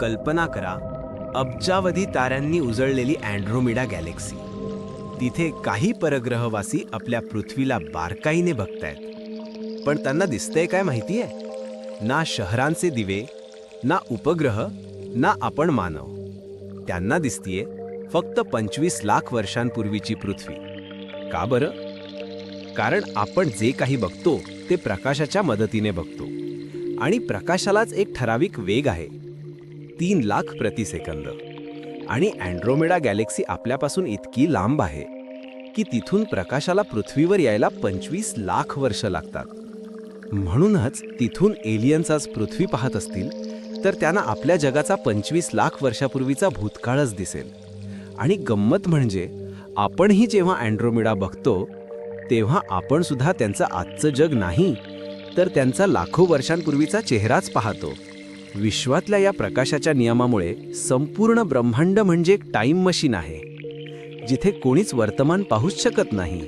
कल्पना करा अब्जावधी ताऱ्यांनी उजळलेली अँड्रोमिडा गॅलेक्सी. तिथे काही परग्रहवासी आपल्या पृथ्वीला बारकाईने बघतायत. पण त्यांना दिसतंय काय माहिती आहे ना शहरांचे दिवे ना उपग्रह ना आपण मानव. त्यांना दिसतीये फक्त पंचवीस लाख वर्षांपूर्वीची पृथ्वी. का बरं? कारण आपण जे काही बघतो ते प्रकाशाच्या मदतीने बघतो. आणि प्रकाशालाच एक ठराविक वेग आहे. तीन लाख प्रति सेकंद. आणि अँड्रोमेडा गॅलेक्सी आपल्यापासून इतकी लांब आहे की तिथून प्रकाशाला पृथ्वीवर यायला पंचवीस लाख वर्ष लागतात. म्हणूनच तिथून एलियन्स आज पृथ्वी पाहत असतील तर त्यांना आपल्या जगाचा पंचवीस लाख वर्षापूर्वीचा भूतकाळच दिसेल. आणि गंमत म्हणजे आपणही जेव्हा अँड्रोमिडा बघतो तेव्हा आपण सुद्धा त्यांचं आजचं जग नाही तर त्यांचा लाखो वर्षांपूर्वीचा चेहराच पाहतो. विश्वातल्या या प्रकाशाच्या नियमामुळे संपूर्ण ब्रह्मांड म्हणजे एक टाईम मशीन आहे जिथे कोणीच वर्तमान पाहूच शकत नाही.